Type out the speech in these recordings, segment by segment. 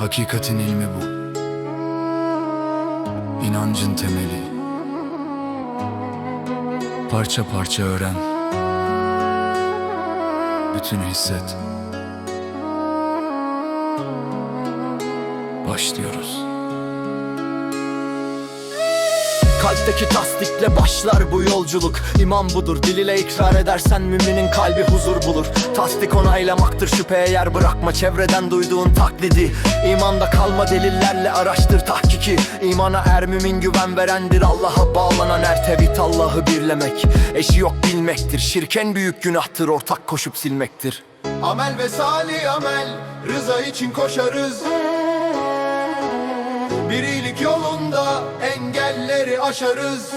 Hakikatin ilmi bu. İnancın temeli. Parça parça öğren. Bütün hisset. Başlıyoruz. Kalpteki tasdikle başlar bu yolculuk. İman budur dil ile ikrar edersen müminin kalbi huzur bulur. Tasdik onaylamaktır şüpheye yer bırakma. Çevreden duyduğun taklidi. İmanda kalma delillerle araştır tahkiki. İmana er mümin güven verendir Allah'a bağlanan er tevhid Allah'ı birlemek. Eşi yok bilmektir Şirk en büyük günahtır ortak koşup silmektir. Amel ve salih amel Rıza için koşarız. Bir iyilik yolunda aşarız.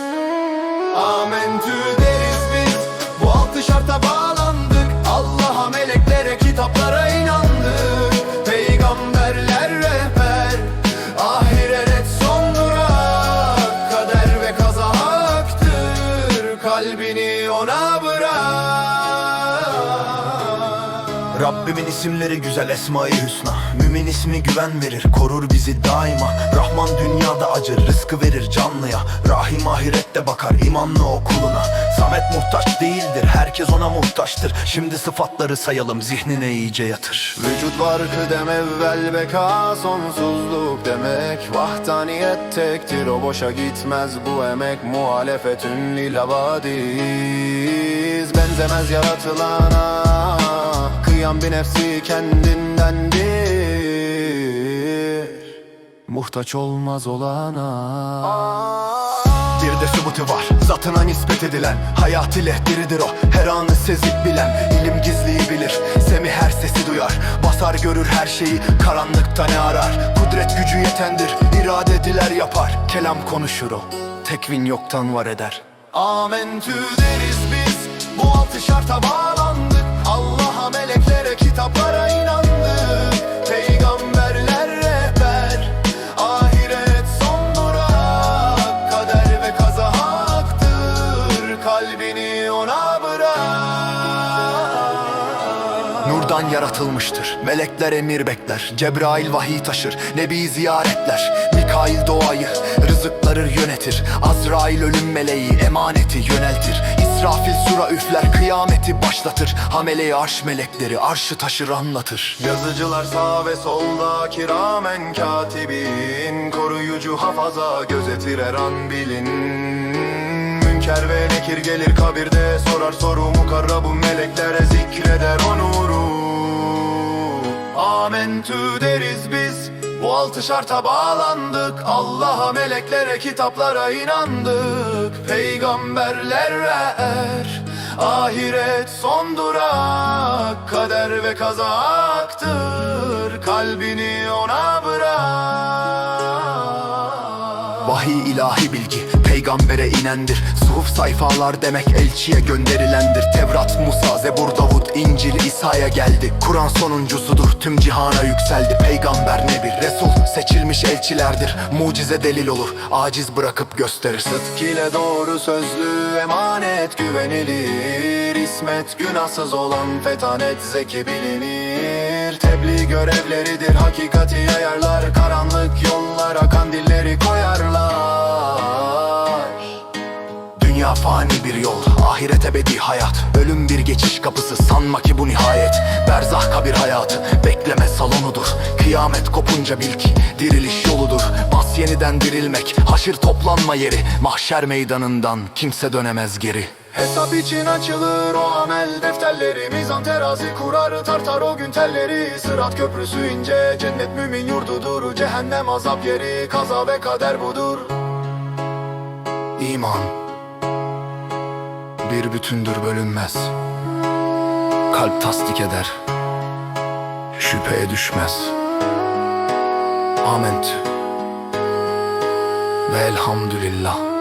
Amentü deriz biz. Bu altı şarta bağlandık. Allah'a meleklere kitaplara inandık. Peygamberler rehber Ahiret son durak Kader ve kaza haktır. Kalbini ona Rabbimin isimleri güzel esma-i hüsna. Mümin ismi güven verir korur bizi daima. Rahman dünyada acır rızkı verir canlıya. Rahim ahirette bakar imanlı o kuluna. Samet muhtaç değildir herkes ona muhtaçtır. Şimdi sıfatları sayalım zihnine iyice yatır. Vücut var kıdem evvel beka sonsuzluk demek. Vahdaniyet tektir o boşa gitmez. Bu emek Muhalefetün lil abadiz Benzemez yaratılana Kıyam bir nefsi kendindendir. Muhtaç olmaz olana. Bir de sübutu var zatına nispet edilen. Hayat ile diridir o her anı sezip bilen. İlim gizliyi bilir Semi her sesi duyar. Basar görür her şeyi karanlıkta ne arar? Kudret gücü yetendir irade diler yapar. Kelam konuşur o tekvin yoktan var eder. Amentü deriz biz Bu altı şarta bağlandık Nurdan yaratılmıştır. Melekler emir bekler Cebrail vahiy taşır Nebi ziyaretler. Mikail doğayı Rızıkları yönetir. Azrail ölüm meleği Emaneti yöneltir. İsrafil sura üfler Kıyameti başlatır. Hameleyi arş melekleri Arşı taşır anlatır. Yazıcılar sağ ve solda kiramen katibin. Koruyucu hafaza gözetir her an bilin. Münker ve nekir gelir kabirde sorar soru mukarrabu Amentü deriz biz. Bu altı şarta bağlandık. Allah'a meleklere kitaplara inandık. Peygamberler er. Ahiret son durak. Kader ve kazaktır Kalbini ona bırak Vahiy ilahi bilgi peygambere inendir. Suhuf sayfalar demek elçiye gönderilendir. Tevrat, Musa, Zebur, Davud, İncil, İsa'ya geldi. Kur'an sonuncusudur tüm cihana yükseldi. Peygamber ne bir Resul seçilmiş elçilerdir. Mucize delil olur aciz bırakıp gösterir. Sıdk ile doğru sözlü emanet güvenilir. İsmet günahsız olan fetanet zeki bilinir. Tebliğ görevleridir hakikati yayarlar. Karanlık yollara kandilleri fani bir yol, ahiret ebedi hayat. Ölüm bir geçiş kapısı, sanma ki bu nihayet. Berzah kabir hayatı, bekleme salonudur. Kıyamet kopunca bil ki, diriliş yoludur. Bas yeniden dirilmek, haşir toplanma yeri. Mahşer meydanından kimse dönemez geri. Hesap için açılır o amel defterleri Mizan terazi kurar tartar o gün telleri. Sırat köprüsü ince cennet mümin yurdudur. Cehennem azap yeri kaza ve kader budur. İman Bir bütündür bölünmez. Kalp tasdik eder Şüpheye düşmez. Ament Ve elhamdülillah